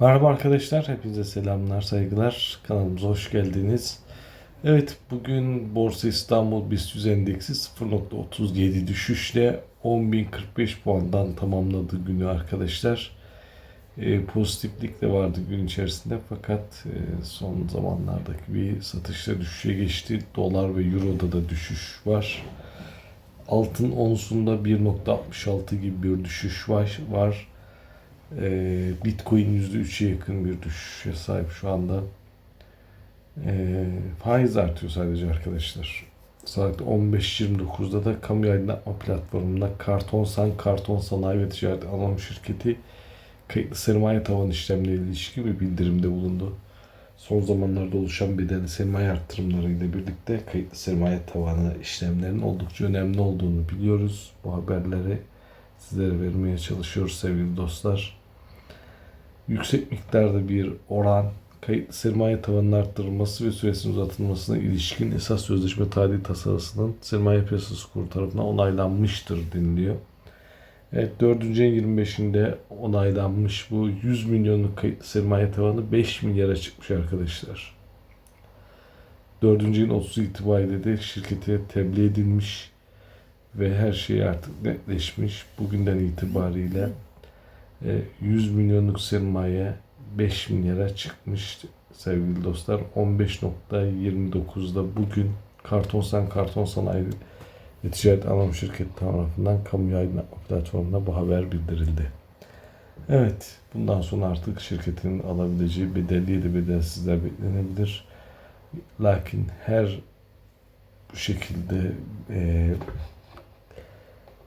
Merhaba arkadaşlar, hepinize selamlar, saygılar. Kanalımıza hoş geldiniz. Evet, bugün Borsa İstanbul BIST 100 endeksi 0.37 düşüşle 10.045 puandan tamamladı günü arkadaşlar. E, pozitiflik de vardı gün içerisinde fakat e, son zamanlardaki bir satışta düşüşe geçti. Dolar ve Euro'da da düşüş var. Altın onsunda 1.66 gibi bir düşüş var. var. Ee, Bitcoin %3'e yakın bir düşüşe sahip şu anda. Ee, faiz artıyor sadece arkadaşlar. Saat 15.29'da da kamu aydınlatma platformunda Kartonsan Karton Sanayi ve Ticaret Anonim Şirketi kayıtlı sermaye tavan işlemleriyle ilişkin bir bildirimde bulundu. Son zamanlarda oluşan bedelli sermaye arttırımlarıyla birlikte kayıtlı sermaye tavanı işlemlerinin oldukça önemli olduğunu biliyoruz. Bu haberleri sizlere vermeye çalışıyoruz sevgili dostlar. Yüksek miktarda bir oran kayıtlı sermaye tavanının arttırılması ve süresinin uzatılmasına ilişkin esas sözleşme tarihi tasarısının sermaye piyasası kurulu tarafından onaylanmıştır deniliyor. Evet 4. ayın 25'inde onaylanmış bu 100 milyonluk kayıtlı sermaye tavanı 5 milyara çıkmış arkadaşlar. 4. ayın 30 itibariyle de şirkete tebliğ edilmiş ve her şey artık netleşmiş. Bugünden itibariyle e, 100 milyonluk sermaye 5 milyara çıkmış sevgili dostlar. 15.29'da bugün Kartonsan Karton Sanayi Ticaret Anonim Şirketi tarafından kamu aydınlatma platformuna bu haber bildirildi. Evet, bundan sonra artık şirketin alabileceği bedelli de bedelsizler beklenebilir. Lakin her bu şekilde e,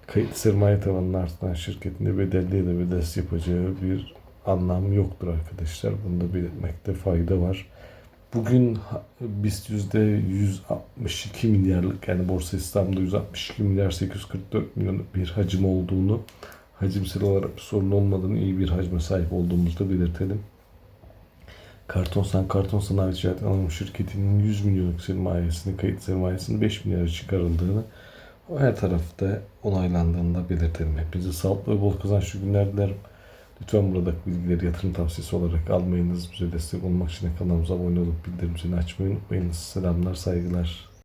kayıt sermaye tavanının artan şirketinde bedelli ya da bedelsiz yapacağı bir anlam yoktur arkadaşlar. Bunu da belirtmekte fayda var. Bugün BIST yüzde 162 milyarlık yani Borsa İstanbul'da 162 milyar 844 milyon bir hacim olduğunu hacimsel olarak bir sorun olmadığını iyi bir hacme sahip olduğumuzu belirtelim. Kartonsan Karton Sanayi Ticaret Anonim Şirketi'nin 100 milyonluk sermayesini, kayıt sermayesini 5 milyara çıkarıldığını o her tarafta onaylandığını da belirtelim. Hepinize sağlıklı ve bol kazançlı günler dilerim. Lütfen buradaki bilgileri yatırım tavsiyesi olarak almayınız. Bize destek olmak için kanalımıza abone olup bildirim zilini açmayı unutmayınız. Selamlar, saygılar.